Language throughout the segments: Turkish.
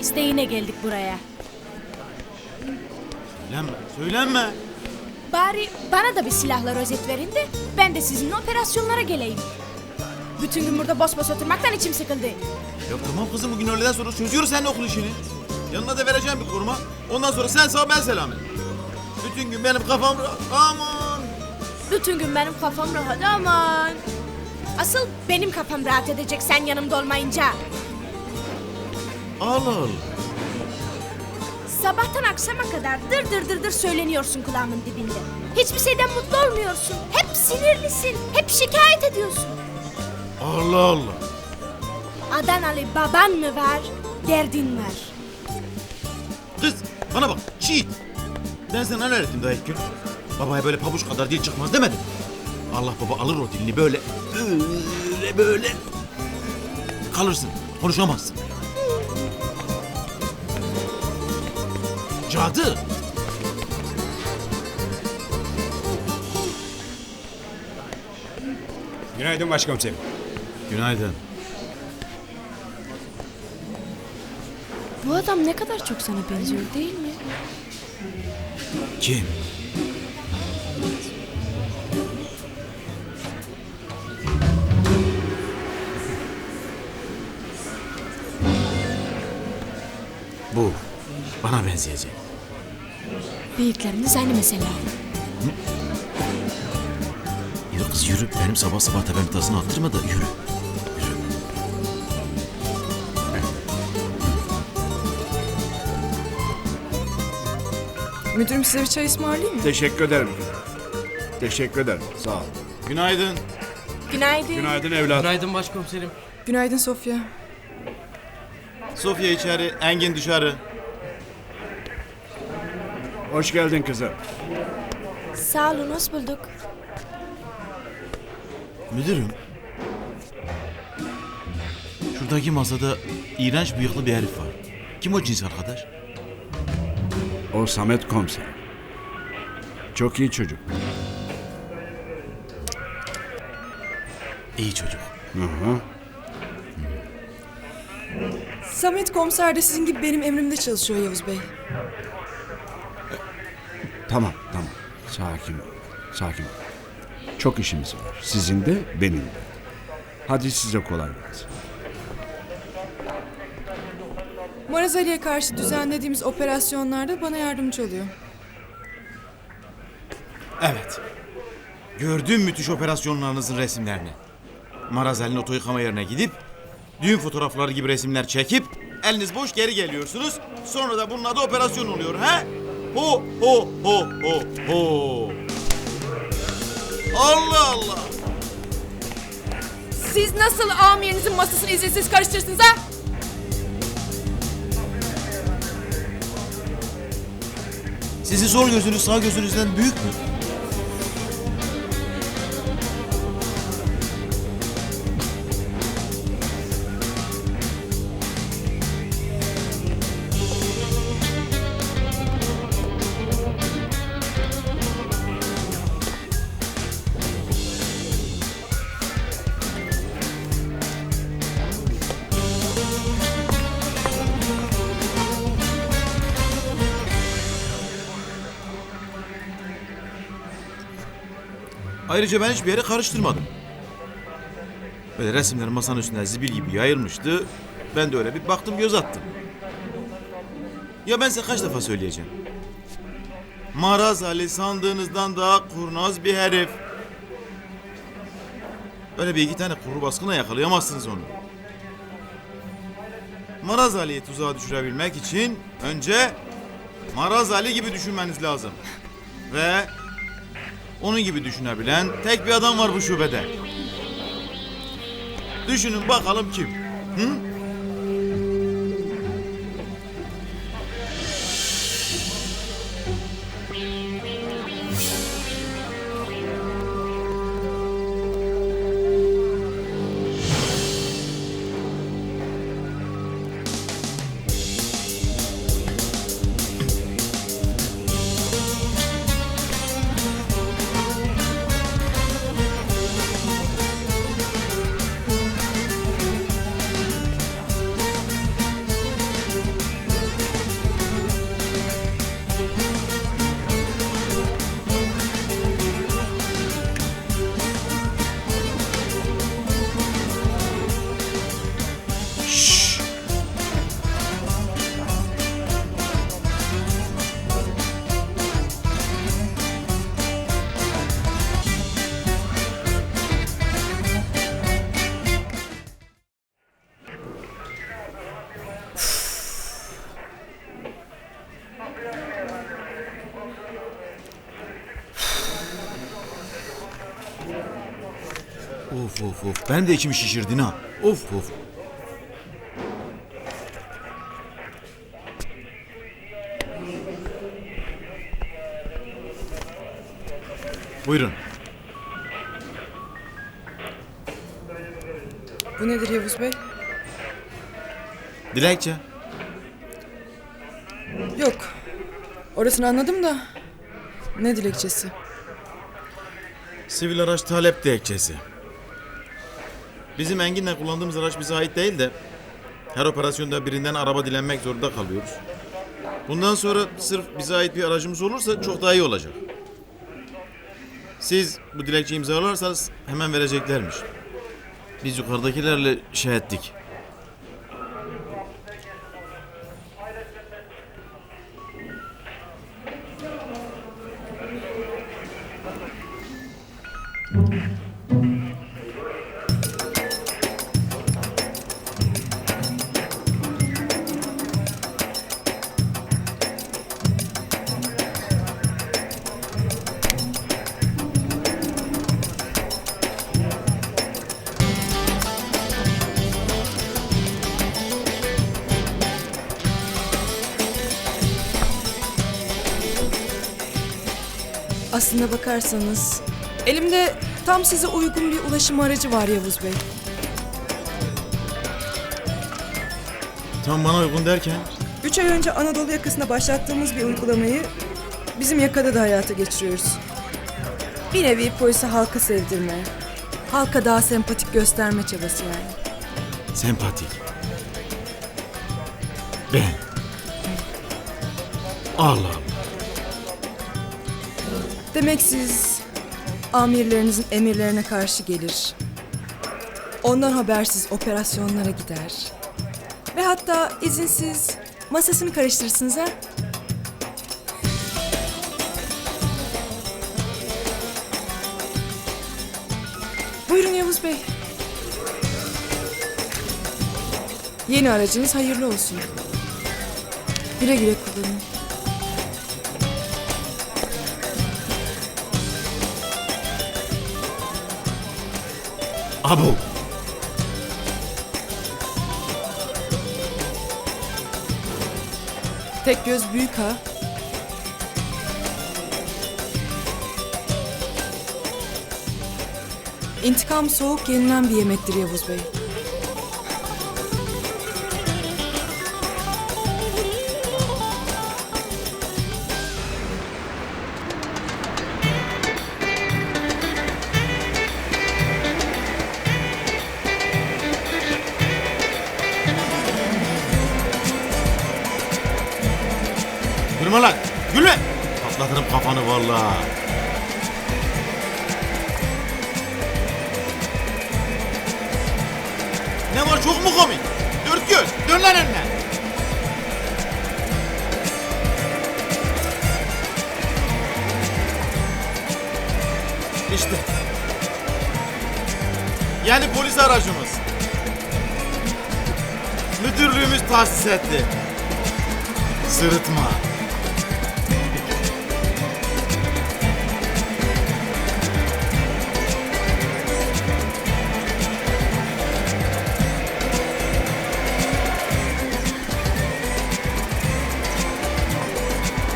İsteğine geldik buraya. Söylenme, söylenme. Bari bana da bir silahla rozet verin de ben de sizinle operasyonlara geleyim. Bütün gün burada bos bos oturmaktan içim sıkıldı. Ya tamam kızım bugün öğleden sonra çözüyoruz senin okul işini. Yanına da vereceğim bir koruma. Ondan sonra sen sağ ben selamet. Bütün gün benim kafam rahat. Aman. Bütün gün benim kafam rahat aman. Asıl benim kafam rahat edecek sen yanımda olmayınca. Allah Allah. Sabahtan akşama kadar dır dır dır dır söyleniyorsun kulağımın dibinde. Hiçbir şeyden mutlu olmuyorsun. Hep sinirlisin. Hep şikayet ediyorsun. Allah Allah. Adanalı baban mı var, derdin var. Kız bana bak çiğit. Ben sana ne öğrettim daha ilk gün? Babaya böyle pabuç kadar dil çıkmaz demedim. Allah baba alır o dilini böyle böyle böyle kalırsın konuşamazsın. Cadı. Günaydın başkomiserim. Günaydın. Bu adam ne kadar çok sana benziyor değil mi? Kim? Bu bana benzeyecek. Bıyıklarınız aynı mesela. Yürü kız yürü. Benim sabah sabah tepemin tasını attırma da yürü. Müdürüm size bir çay ısmarlayayım mı? Teşekkür ederim. Teşekkür ederim. Sağ ol. Günaydın. Günaydın. Günaydın evladım. Günaydın başkomiserim. Günaydın Sofya. Sofya içeri, Engin dışarı. Hoş geldin kızım. Sağ olun, hoş bulduk. Müdürüm. Şuradaki masada iğrenç bıyıklı bir herif var. Kim o cins arkadaş? O Samet komiser. Çok iyi çocuk. İyi çocuk. Hı hı. Samet komiser de sizin gibi benim emrimde çalışıyor Yavuz Bey. Sakin ol. Sakin ol. Çok işimiz var. Sizin de benim de. Hadi size kolay gelsin. Maraz Ali'ye karşı düzenlediğimiz operasyonlarda bana yardımcı oluyor. Evet. Gördüm müthiş operasyonlarınızın resimlerini. Marazeli'nin oto yıkama yerine gidip düğün fotoğrafları gibi resimler çekip eliniz boş geri geliyorsunuz. Sonra da bunun adı operasyon oluyor ha? Ho ho ho ho ho. Allah Allah. Siz nasıl amirinizin masasını izinsiz karıştırırsınız ha? Sizin sol gözünüz sağ gözünüzden büyük mü? Ayrıca ben hiçbir yere karıştırmadım. Böyle resimler masanın üstünde zibil gibi yayılmıştı. Ben de öyle bir baktım göz attım. Ya ben size kaç defa söyleyeceğim. Maraz Ali sandığınızdan daha kurnaz bir herif. Böyle bir iki tane kuru baskına yakalayamazsınız onu. Maraz Ali'yi tuzağa düşürebilmek için önce Maraz Ali gibi düşünmeniz lazım. Ve onun gibi düşünebilen tek bir adam var bu şubede. Düşünün bakalım kim? Hı? Of of. Ben de içimi şişirdin ha. Of of. Buyurun. Bu nedir Yavuz Bey? Dilekçe. Yok. Orasını anladım da. Ne dilekçesi? Sivil araç talep dilekçesi. Bizim Engin'le kullandığımız araç bize ait değil de her operasyonda birinden araba dilenmek zorunda kalıyoruz. Bundan sonra sırf bize ait bir aracımız olursa çok daha iyi olacak. Siz bu dilekçeyi imzalarsanız hemen vereceklermiş. Biz yukarıdakilerle şey ettik. Aslında bakarsanız elimde tam size uygun bir ulaşım aracı var Yavuz Bey. Tam bana uygun derken Üç ay önce Anadolu yakasında başlattığımız bir uygulamayı bizim yakada da hayata geçiriyoruz. Bir nevi polisi halka sevdirme, halka daha sempatik gösterme çabası yani. sempatik. Ben. Allah Allah. Demek siz amirlerinizin emirlerine karşı gelir. Ondan habersiz operasyonlara gider. Ve hatta izinsiz masasını karıştırırsınız ha? Buyurun Yavuz Bey. Yeni aracınız hayırlı olsun. Güle güle kullanın. Abu. Tek göz büyük ha. İntikam soğuk yenilen bir yemektir Yavuz Bey. Vallahi. Ne var çok mu komik? Dört göz. Dön lan önüne. İşte. Yani polis aracımız. Müdürlüğümüz tahsis etti. Sırıtma.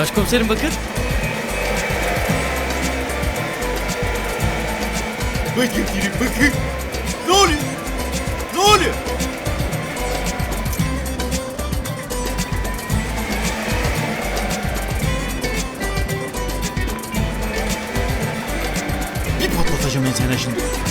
Başkomiserim bakın. Bakın derim bakın. Ne oluyor? Ne oluyor? Bir patlatacağım ben sana şimdi.